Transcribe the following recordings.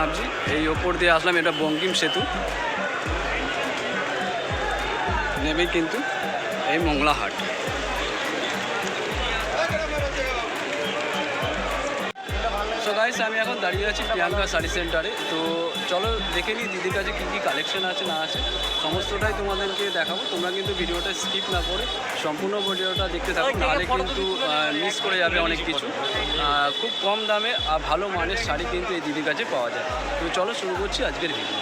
নামছি। এই ওপর দিয়ে আসলাম এটা বঙ্কিম সেতু। নেমেই কিন্তু এই মংলাহাট। গাইস আমি এখন দাঁড়িয়ে আছি প্রিয়াঙ্কা শাড়ি সেন্টারে তো চলো দেখে নিই দিদির কাছে কী কী কালেকশন আছে না আছে। সমস্তটাই তোমাদেরকে দেখাবো। তোমরা কিন্তু ভিডিওটা স্কিপ না করে সম্পূর্ণ ভিডিওটা দেখতে থাকো তাহলে কিন্তু মিস করে যাবে অনেক কিছু। খুব কম দামে আর ভালো মানের শাড়ি কিন্তু এই দিদির কাছে পাওয়া যায়। তো চলো শুরু করছি আজকের ভিডিও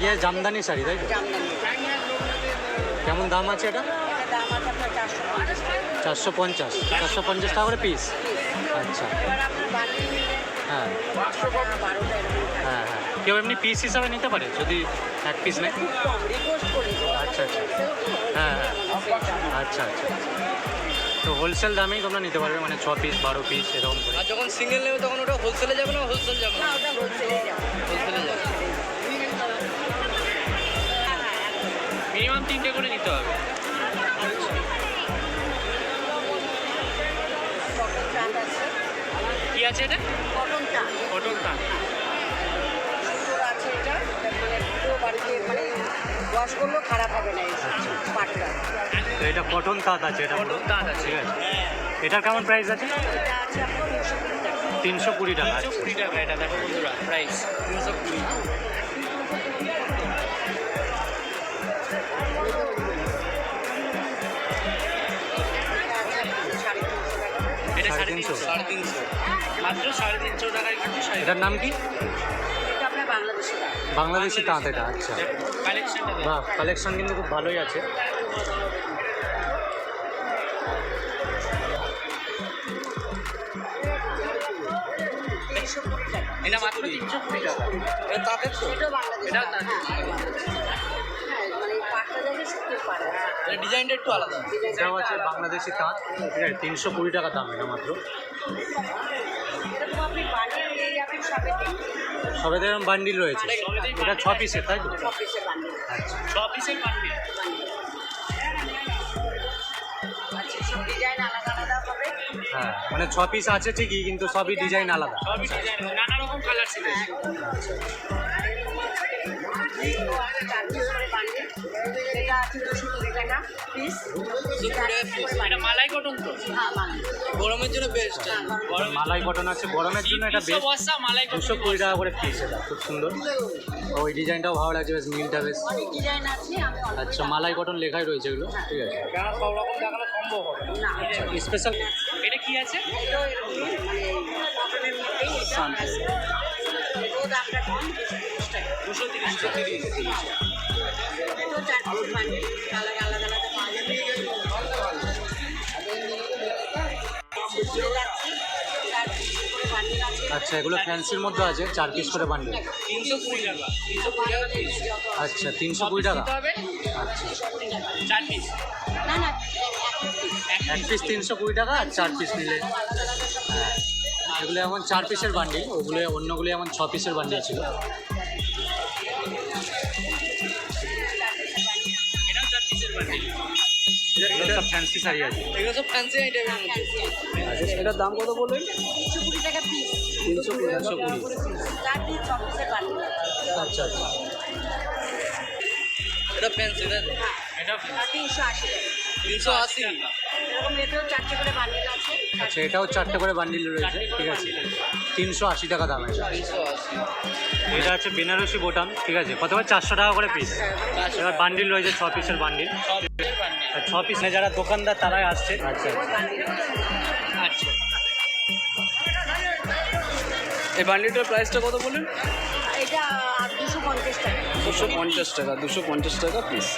কি জামদানি শাড়ি তাই তো? কেমন দাম আছে এটা? চারশো পঞ্চাশ। চারশো পঞ্চাশ। টাকা করে পিস আচ্ছা। হ্যাঁ। হ্যাঁ হ্যাঁ। কেউ এমনি পিস হিসাবে নিতে পারে যদি এক পিস নেয়? আচ্ছা, আচ্ছা। হ্যাঁ, হ্যাঁ। আচ্ছা আচ্ছা। তো হোলসেল দামেই তোমরা নিতে পারবে মানে ছ পিস বারো পিস এরকম করে। আর যখন সিঙ্গেল নেবে তখন ওটা হোলসেলে যাবে না হোলসেল যাবে না? না হোলসেলে যাবে। হোলসেলে যাবে। মিনিমাম তিনটে করে নিতে হবে। কি আছে এটা? পটল টান আছে এটা। এটা মানে পুরো বাড়িতে মানে ওয়াশ করলেও খারাপ হবে না এই পাটটা। এটা তাঁত আছে এটা পটল তাঁত আছে। ঠিক আছে। এটার কেমন প্রাইস আছে? তিনশো কুড়ি টাকা। তিনশো কুড়ি টাকা। তিনশো কুড়ি টাকা এটা দেখো বন্ধুরা প্রাইস তিনশো কুড়ি। সাড়ে তিনশো। সাড়ে তিনশো? সাড়ে তিনশো। মাত্র সাড়ে তিনশো টাকায় কিন্তু এটার নাম কি? এটা বাংলাদেশি তাঁত এটা আচ্ছা। বাহ কালেকশন কিন্তু খুব ভালোই আছে। এটা মাত্র তিনশো কুড়ি টাকা। এটা তাঁতের তো? বাংলাদেশি। এটাও তাঁতের। মানে পাটটা যাবে এটা ডিজাইনটা একটু আলাদা। এটাও আছে বাংলাদেশি তাঁত। ঠিক আছে তিনশো কুড়ি টাকা দাম এটা মাত্র। সবে এরকম বান্ডিল রয়েছে। এটা ছ পিসের তাই তো? ছ পিসের আচ্ছা হবে হ্যাঁ মানে ছ পিস আছে ঠিকই কিন্তু সবই ডিজাইন আলাদা। সবই ডিজাইন নানা রকম কালার ছিল। এটা আছে দুশো টাকা পিস এটা মালাই কটন তো হ্যাঁ গরমের জন্য বেস্ট মালাই কটন আছে। গরমের জন্য এটা বেশ মালাই দুশো কুড়ি টাকা করে পিস এটা খুব সুন্দর। ওই ডিজাইনটাও ভালো লাগছে বেশ মিলটা বেশ। অনেক ডিজাইন আছে আমি অল্প আচ্ছা মালাই কটন লেখাই রয়েছে এগুলো ঠিক আছে। সব রকম দেখানো সম্ভব হবে না। স্পেশাল এটা কি আছে মানে দুশো তিরিশ। দুশো তিরিশ। আচ্ছা এগুলো ফ্যান্সির মধ্যে আছে, চার পিস করে বান্ডিল আচ্ছা তিনশো কুড়ি টাকা? আচ্ছা। এক পিস তিনশো কুড়ি টাকা আর চার পিস নিলে। হ্যাঁ এগুলো এমন চার পিসের বান্ডিল ওগুলো অন্যগুলো এমন ছ পিসের বান্ডিল ছিল। সব ফ্যান্সি শাড়ি আছে। এগুলো সব ফ্যান্সি আইটেমের মধ্যে। আচ্ছা এটার দাম কত বললেন? তিনশো কুড়ি টাকা পিস তিনশো কুড়ি তিনশো কুড়ি চার পিস ছ পিসের বানিয়ে আছে আচ্ছা আচ্ছা। এটা ফ্যান্সি তো? এটা আর তিনশো আশি টাকা। তিনশো আশি? এরকম এতেও চারটে করে বানিয়ে আছে। আচ্ছা এটাও চারটে করে বান্ডিল রয়েছে। ঠিক আছে। তিনশো আশি টাকা দাম এটা। আছে বেনারসি বোটাম ঠিক আছে। কত করে চারশো টাকা করে পিস এবার বান্ডিল রয়েছে ছ পিসের বান্ডিল ছ পিস যারা দোকানদার তারাই আসছে। আচ্ছা। আচ্ছা। এই বান্ডিলটার প্রাইসটা কত বললেন? এটা দুশো পঞ্চাশ টাকা। দুশো পঞ্চাশ টাকা দুশো পঞ্চাশ টাকা পিস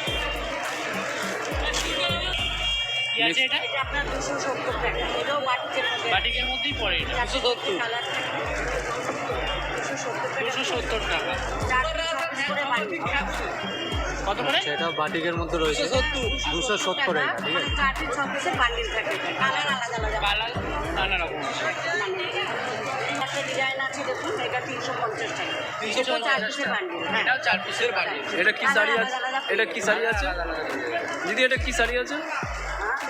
এটা? এটা আপনার দুশো সত্তর বাটিকের মধ্যেই পড়ে এটা। দুশো সত্তর। দুশো সত্তর টাকা। কত করে? আচ্ছা এটা বাটিকের মধ্যে রয়েছে। দুশো সত্তর এটা ঠিক আছে? চার পিস বান্ডিল থাকে কালার আলাদা আলাদা কালার নানা রকম আছে একটা ডিজাইন আছে দেখুন এটা তিনশো পঞ্চাশ টাকা এটা চার পিসের বান্ডিল এটাও চার পিসের বান্ডিল এটা কি শাড়ি আছে? এটা কি শাড়ি আছে? দিদি এটা কি শাড়ি আছে?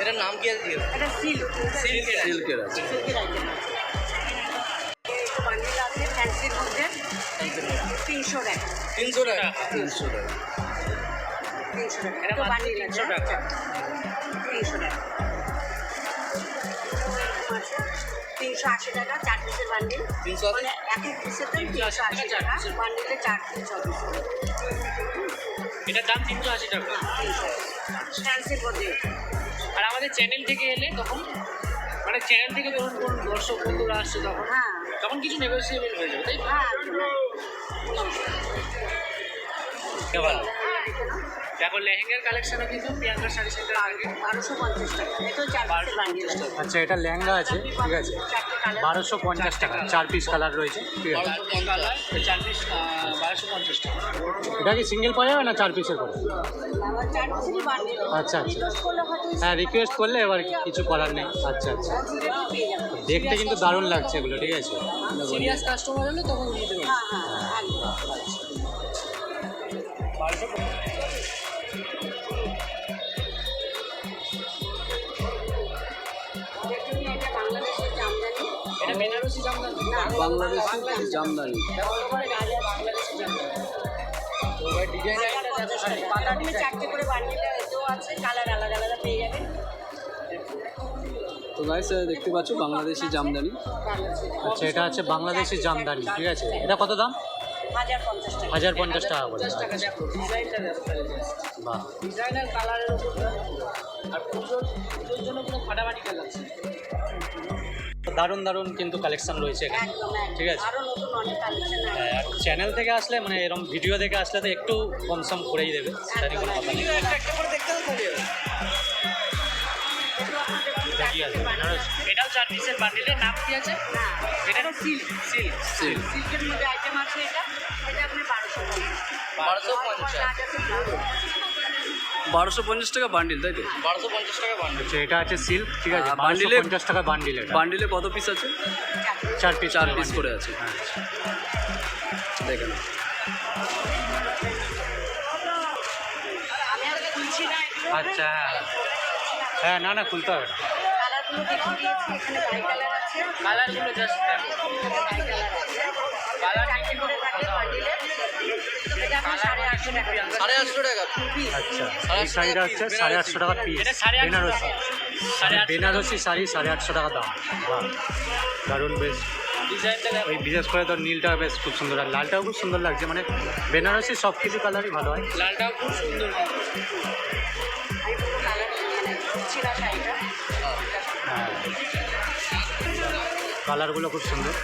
এটার নাম কি আছে? এটা সিল্ক সিল্কের সিল্কের আছে। সিল্কের আইটেম তিনশো টাকা। তিনশো টাকা? তিনশো টাকা। তিনশো টাকা। 300 টাকা। তিনশো টাকা। তিনশো আশি টাকা চার পিসের বান্ডিল। তিনশো মানে এক এক পিসের তিনশো আশি টাকা। বান্ডিলে চার পিস ছ পিস এটার দাম তিনশো আশি টাকা। ফ্যান্সির মধ্যে আর আমাদের চ্যানেল থেকে এলে তখন মানে চ্যানেল থেকে যখন কোন দর্শক বন্ধুরা আসছে তখন হ্যাঁ। তখন কিছু নেগোসিয়েবল হয়ে যাবে তাই হ্যাঁ ভালো দেখো লেহেঙ্গার কালেকশনও কিন্তু প্রিয়াঙ্কা শাড়ি সেন্টার আগে বারোশো পঞ্চাশ টাকা। এটা চার আচ্ছা এটা লেহেঙ্গা আছে ঠিক আছে। বারোশো পঞ্চাশ টাকা চার পিস কালার রয়েছে ঠিক আছে। চার পিস বারোশো পঞ্চাশ টাকা। এটা কি সিঙ্গেল পাওয়া যাবে না চার পিসের করে? আচ্ছা আচ্ছা। হ্যাঁ রিকোয়েস্ট করলে এবার কিছু করার নেই। আচ্ছা আচ্ছা। দেখতে কিন্তু দারুণ লাগছে এগুলো ঠিক আছে। সিরিয়াস কাস্টমার হলে তখন দিয়ে দেবো হ্যাঁ হ্যাঁ বাংলাদেশি জামদানি? চারটে করে বান্ডিল আছে কালার আলাদা আলাদা পেয়ে যাবেন। তো গাইস দেখতে পাচ্ছ বাংলাদেশি জামদানি। আচ্ছা এটা আছে বাংলাদেশি জামদানি ঠিক আছে। এটা কত দাম? হাজার পঞ্চাশ টাকা। পঞ্চাশ টাকা করে। পঞ্চাশ টাকা দেখো ডিজাইনটা দেখো। বাহ। ডিজাইনার কালারের উপর আর পুজোর জন্য পুরো ফাটাফাটি কালার দারুণ দারুণ কিন্তু কালেকশন রয়েছে এখানে। ঠিক আছে। আরও নতুন অনেক কালেকশন আছে। আর চ্যানেল থেকে আসলে মানে এরকম ভিডিও দেখে আসলে তো একটু কম সম করেই দেবে সেটা কোনো কথা নেই। এটা কি আছে বেনারসি? এটাও চার পিসের বান্ডিলের নাম কি আছে? এটা সিল্ক সিল্ক সিল্ক সিল্কের মধ্যে আইটেম আছে এটা এটা আপনি বারোশো বারোশো পঞ্চাশ। বারোশো পঞ্চাশ টাকা বান্ডিল তাই তো? বারোশো পঞ্চাশ টাকা বান্ডিল আচ্ছা এটা আছে সিল্ক ঠিক আছে আহ, বান্ডিলে পঞ্চাশ টাকা বান্ডিল বান্ডিলে কত পিস আছে? চার পিস চার পিস করে আছে। হ্যাঁ। দেখেন আমি আর খুলছি না এগুলো আচ্ছা হ্যাঁ। হ্যাঁ না না খুলতে হবে। কালারগুলো জাস্ট কালার কালার শাড়িটা হচ্ছে সাড়ে আটশো টাকা পিস বেনারসি বেনারসি শাড়ি সাড়ে আটশো টাকা দাম দারুণ বেশ ওই বিশেষ করে তো নীলটা বেশ খুব সুন্দর লালটাও খুব সুন্দর লাগছে মানে বেনারসি সব কিছু কালারই ভালো হয় লালটাও খুব কালারগুলো খুব সুন্দর।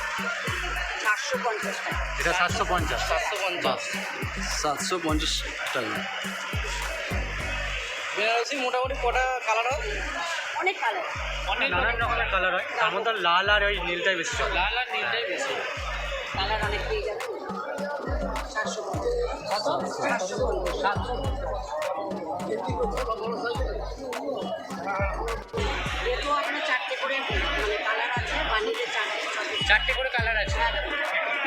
সাতশো পঞ্চাশ টাকা এটা সাতশো পঞ্চাশ। সাতশো পঞ্চাশ সাতশো পঞ্চাশ টাকা। বেনারসি মোটামুটি কটা কালার হয়? অনেক কালার অনেক নানান রকমের কালার হয়। তার মধ্যে লাল আর ওই নীলটাই বেশি লাল আর নীলটাই বেশি। কালার অনেক পেয়ে সাতশো সাতশো আপনার চারটে করে মানে কালার আছে বানিয়ে চারটে করে কালার আছে।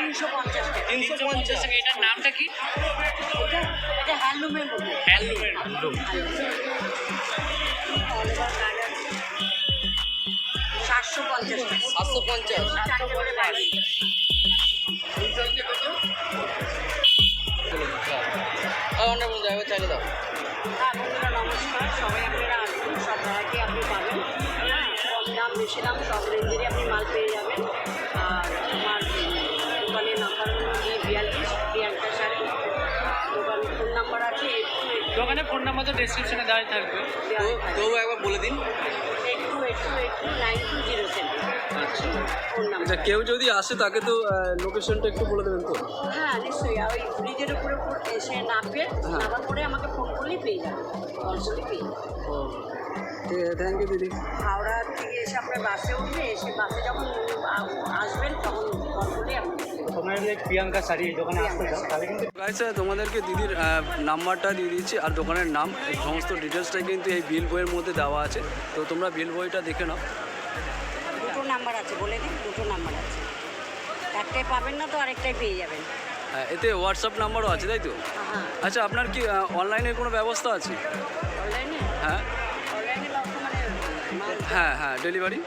তিনশো পঞ্চাশ তিনশো পঞ্চাশ টাকা। এটার নামটা কি? এটা হ্যান্ডলুমের হ্যান্ডলুমের হ্যান্ডলুম। সাতশো পঞ্চাশ সাতশো পঞ্চাশ। পাবেন অনেক জায়গায় চালিয়ে দাও। হ্যাঁ বন্ধুরা নমস্কার। সবাই আপনারা আসবেন সব ভ্যারাইটি আপনি পাবেন। হ্যাঁ কম দাম বেশি দাম সব রেঞ্জেরই আপনি মাল পেয়ে যাবেন। দোকানে ফোন নাম্বার তো ডেসক্রিপশনে দেওয়াই থাকবে। একটু একবার বলে দিন। Eight two eight two eight two nine two zero seven phone number আচ্ছা কেউ যদি আসে তাকে তো লোকেশনটা একটু বলে দেবেন তো। হ্যাঁ নিশ্চয়ই আর ওই ব্রিজের উপরে এসে নামবে হ্যাঁ। নামার পরে আমাকে ফোন করলেই পেয়ে যাবে কল করলেই পেয়ে যাবে। থ্যাংক ইউ দিদি। হাওড়া থেকে এসে আপনার বাসে উঠবে এসে বাসে যখন আসবেন তখন যদি প্রিয়াঙ্কা শাড়ি এই দোকানে আসতে চাও তাহলে কিন্তু গাইস তোমাদেরকে দিদির নাম্বারটা দিয়ে দিচ্ছি আর দোকানের নাম এই সমস্ত ডিটেলসটাই কিন্তু এই বিল বইয়ের মধ্যে দেওয়া আছে। তো তোমরা বিল বইটা দেখে নাও। দুটো নাম্বার আছে বলে দিন দুটো নাম্বার আছে। একটাই পাবেন না তো আরেকটাই পেয়ে যাবেন। হ্যাঁ এতে হোয়াটসঅ্যাপ নাম্বারও আছে তাই তো? হ্যাঁ। আচ্ছা আপনার কি অনলাইনের কোনো ব্যবস্থা আছে? অনলাইনে হ্যাঁ। অনলাইনে মানে মাল হ্যাঁ হ্যাঁ ডেলিভারি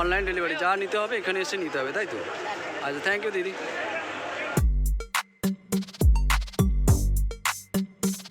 অনলাইন ডেলিভারি যা নিতে হবে এখানে এসে নিতে হবে তাই তো? আচ্ছা থ্যাংক ইউ দিদি